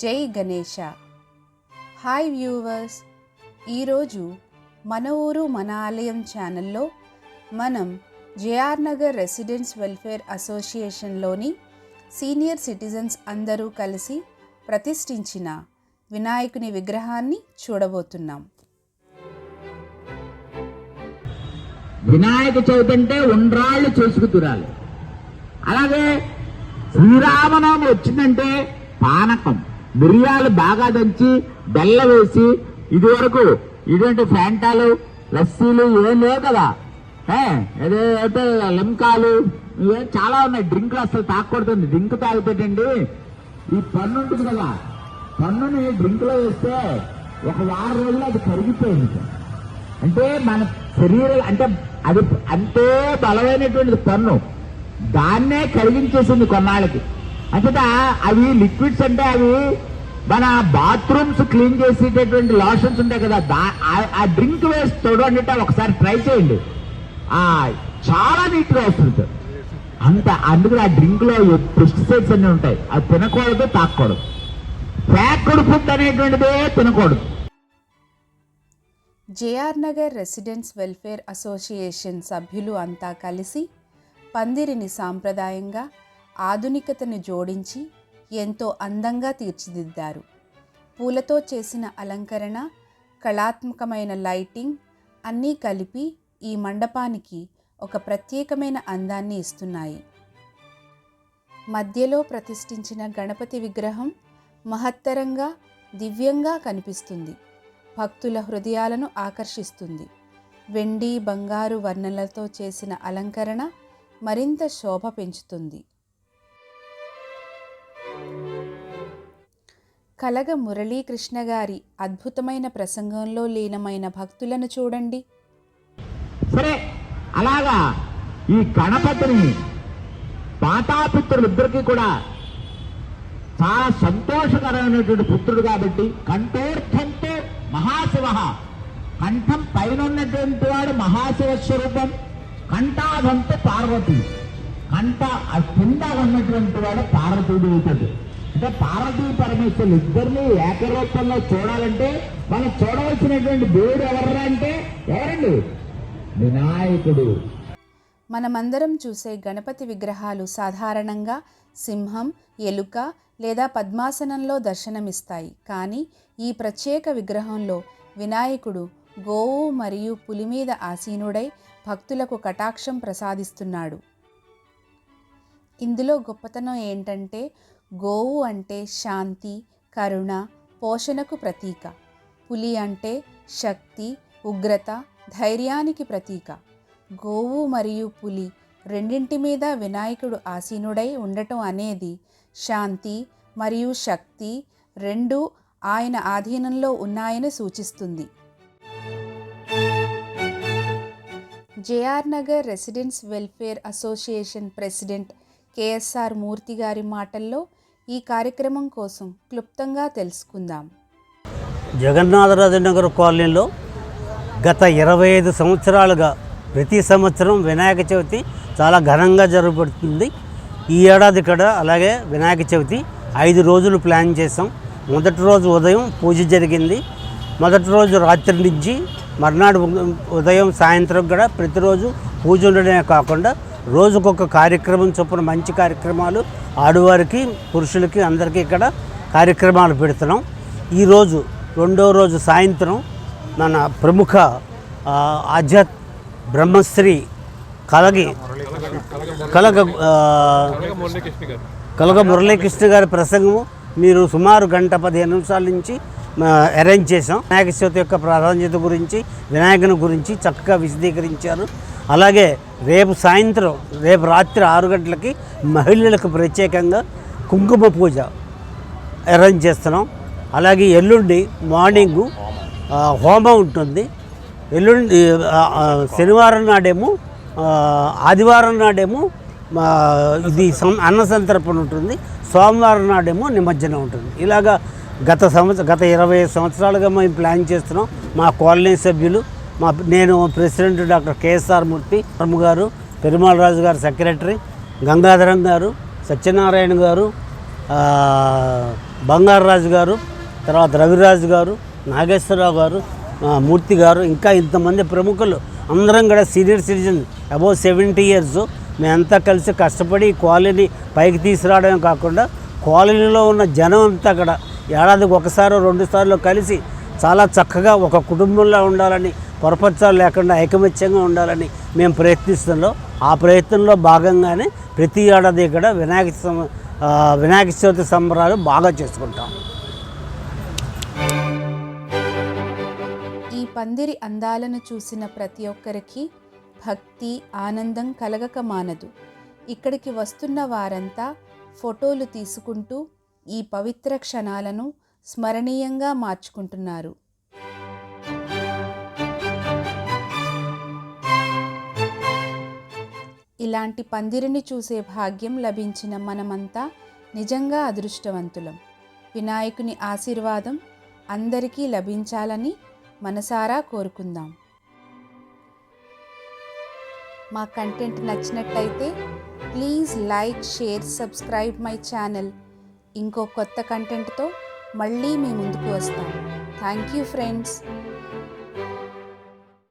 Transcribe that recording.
జై Ganesha hi viewers ఈరోజు మన ఊరు మన ఆలయం ఛానల్లో మనం జేఆర్ నగర్ రెసిడెన్స్ వెల్ఫేర్ అసోసియేషన్లోని సీనియర్ సిటిజన్స్ అందరూ కలిసి ప్రతిష్ఠించిన వినాయకుని విగ్రహాన్ని చూడబోతున్నాం. వినాయక చవితి అంటే ఉండ్రాళ్ళు చేసుకు అలాగే శ్రీరామనవమి వచ్చిందంటే పానకం. మిరియాలు బాగా దంచి బెల్ల వేసి ఇది వరకు ఇటువంటి ఫ్యాంటాలు లస్సీలు ఏం లేవు కదా. ఏదైతే లిమ్కాలు ఇవే చాలా ఉన్నాయి. డ్రింక్లు అసలు తాకూడదండి. డ్రింక్ తాగుతాడండి ఈ పన్ను ఉంటుంది కదా. పన్నుని డ్రింక్లో వేస్తే ఒక వారం రోజులు అది కరిగిపోయింది. అంటే మన శరీరం అంటే అది అంతే బలమైనటువంటిది పన్ను. దాన్నే కరిగించేసింది కొన్నాళ్ళకి. అంచేత అవి లిక్విడ్స్ అంటే అవి మన బాత్రూమ్స్ క్లీన్ చేసేటటువంటి లోషన్స్ ఉంటాయి కదా దా- ఆ- డ్రింక్ వేసి చూడండి ఒకసారి ట్రై చేయండి. ఆ చాలా నీట్గా వస్తుంది. అంత అందుకని ఆ డ్రింక్లో పెస్టిసైడ్స్ అన్ని ఉంటాయి. అది తినకూడదు తాకూడదు ప్యాక్డ్ ఫుడ్ అనేటువంటిదే తినకూడదు. JR Nagar residence welfare association సభ్యులు అంతా కలిసి పందిరిని సాంప్రదాయంగా ఆధునికతను జోడించి ఎంతో అందంగా తీర్చిదిద్దారు. పూలతో చేసిన అలంకరణ కళాత్మకమైన లైటింగ్ అన్నీ కలిపి ఈ మండపానికి ఒక ప్రత్యేకమైన అందాన్ని ఇస్తున్నాయి. మధ్యలో ప్రతిష్ఠించిన గణపతి విగ్రహం మహత్తరంగా దివ్యంగా కనిపిస్తుంది. భక్తుల హృదయాలను ఆకర్షిస్తుంది. వెండి బంగారు వర్ణలతో చేసిన అలంకరణ మరింత శోభ పెంచుతుంది. కలగ మురళీకృష్ణ గారి అద్భుతమైన ప్రసంగంలో లీనమైన భక్తులను చూడండి. సరే అలాగా ఈ గణపతిని మాతాపిత్రులిద్దరికీ కూడా చాలా సంతోషకరమైనటువంటి పుత్రుడు కాబట్టి కంఠోర్థంతో మహాశివ కంఠం పైన ఉన్నటువంటి వాడు మహాశివ స్వరూపం కంఠాధంతో పార్వతి కంఠ కింద ఉన్నటువంటి వాడు పార్వతీయుడు అంటే పార్వతీ పరమేశ్వరులు ఇద్దరిని ఏకరూపంలో చూడాలంటే మనం చూడవలసినటువంటి దేవుడు ఎవర్రా అంటే ఎవరండి? వినాయకుడు. మనమందరం చూసే గణపతి విగ్రహాలు సాధారణంగా సింహం ఎలుక లేదా పద్మాసనంలో దర్శనమిస్తాయి. కానీ ఈ ప్రత్యేక విగ్రహంలో వినాయకుడు గోవు మరియు పులి మీద ఆసీనుడై భక్తులకు కటాక్షం ప్రసాదిస్తున్నాడు. ఇందులో గొప్పతనం ఏంటంటే గోవు అంటే శాంతి కరుణ పోషణకు ప్రతీక. పులి అంటే శక్తి ఉగ్రత ధైర్యానికి ప్రతీక. గోవు మరియు పులి రెండింటి మీద వినాయకుడు ఆసీనుడై ఉండటం అనేది శాంతి మరియు శక్తి రెండు ఆయన ఆధీనంలో ఉన్నాయని సూచిస్తుంది. JR Nagar residence welfare association president KSR Murthy గారి మాటల్లో ఈ కార్యక్రమం కోసం క్లుప్తంగా తెలుసుకుందాం. జగన్నాథరాజు నగర్ కాలనీలో గత ఇరవై ఐదు సంవత్సరాలుగా ప్రతి సంవత్సరం వినాయక చవితి చాలా ఘనంగా జరగబడుతుంది ఈ ఏడాది కూడా అలాగే వినాయక చవితి ఐదు రోజులు ప్లాన్ చేసాం మొదటి రోజు ఉదయం పూజ జరిగింది. మొదటి రోజు రాత్రి నుంచి మర్నాడు ఉదయం సాయంత్రం కూడా ప్రతిరోజు పూజ ఉండడమే కాకుండా రోజుకొక కార్యక్రమం చొప్పున మంచి కార్యక్రమాలు ఆడవారికి పురుషులకి అందరికీ ఇక్కడ కార్యక్రమాలు పెడుతున్నాం. ఈరోజు రెండో రోజు సాయంత్రం మన ప్రముఖ ఆధ్యాత్ బ్రహ్మశ్రీ కలగి కలగ కలగ మురళీకృష్ణ గారి ప్రసంగము మీరు సుమారు గంట పదిహేను నిమిషాల నుంచి అరేంజ్ చేసాం వినాయక చవితి యొక్క ప్రాధాన్యత గురించి వినాయకుని గురించి చక్కగా విశదీకరించారు. అలాగే రేపు సాయంత్రం రేపు రాత్రి ఆరు గంటలకి మహిళలకు ప్రత్యేకంగా కుంకుమ పూజ అరేంజ్ చేస్తున్నాం. అలాగే ఎల్లుండి మార్నింగు హోమం ఉంటుంది. ఎల్లుండి శనివారం నాడేమో ఆదివారం నాడేమో ఇది సం- అన్న సంతర్పణ ఉంటుంది. సోమవారం నాడేమో నిమజ్జనం ఉంటుంది. ఇలాగా గత సంవత్సరం గత ఇరవై సంవత్సరాలుగా మేము ప్లాన్ చేస్తున్నాం. మా కాలనీ సభ్యులు మా నేను ప్రెసిడెంట్ డాక్టర్ కేఎస్ఆర్ మూర్తి ప్రము గారు పెరుమాళ రాజు గారు సెక్రటరీ గంగాధరం గారు సత్యనారాయణ గారు బంగారరాజు గారు తర్వాత రవిరాజు గారు నాగేశ్వరరావు గారు మూర్తి గారు ఇంకా ఇంతమంది ప్రముఖులు. అందరం కూడా senior citizen above seventy years. మేమంతా కలిసి కష్టపడి ఈ కాలనీ పైకి తీసుకురావడమే కాకుండా కాలనీలో ఉన్న జనం అంతా కూడా ఏడాదికి ఒకసారి రెండు సార్లు కలిసి చాలా చక్కగా ఒక కుటుంబంలో ఉండాలని పొరపచ్చాలు లేకుండా ఐకమత్యంగా ఉండాలని మేము ప్రయత్నిస్తున్నాం. ఆ ప్రయత్నంలో భాగంగానే ప్రతి ఏడాది ఇక్కడ వినాయక సం- వినాయక చవితి సంబరాలు బాగా చేసుకుంటాం. ఈ పందిరి అందాలను చూసిన ప్రతి ఒక్కరికి భక్తి ఆనందం కలగక మానదు. ఇక్కడికి వస్తున్న వారంతా ఫోటోలు తీసుకుంటూ ఈ పవిత్ర క్షణాలను స్మరణీయంగా మార్చుకుంటున్నారు. ఇలాంటి పందిరిని చూసే భాగ్యం లభించిన మనమంతా నిజంగా అదృష్టవంతులం. వినాయకుని ఆశీర్వాదం అందరికీ లభించాలని మనసారా కోరుకుందాం. మా కంటెంట్ నచ్చినట్టయితే please like share subscribe my channel. ఇంకో కొత్త కంటెంట్తో మళ్ళీ మీ ముందుకు వస్తాం. Thank you friends.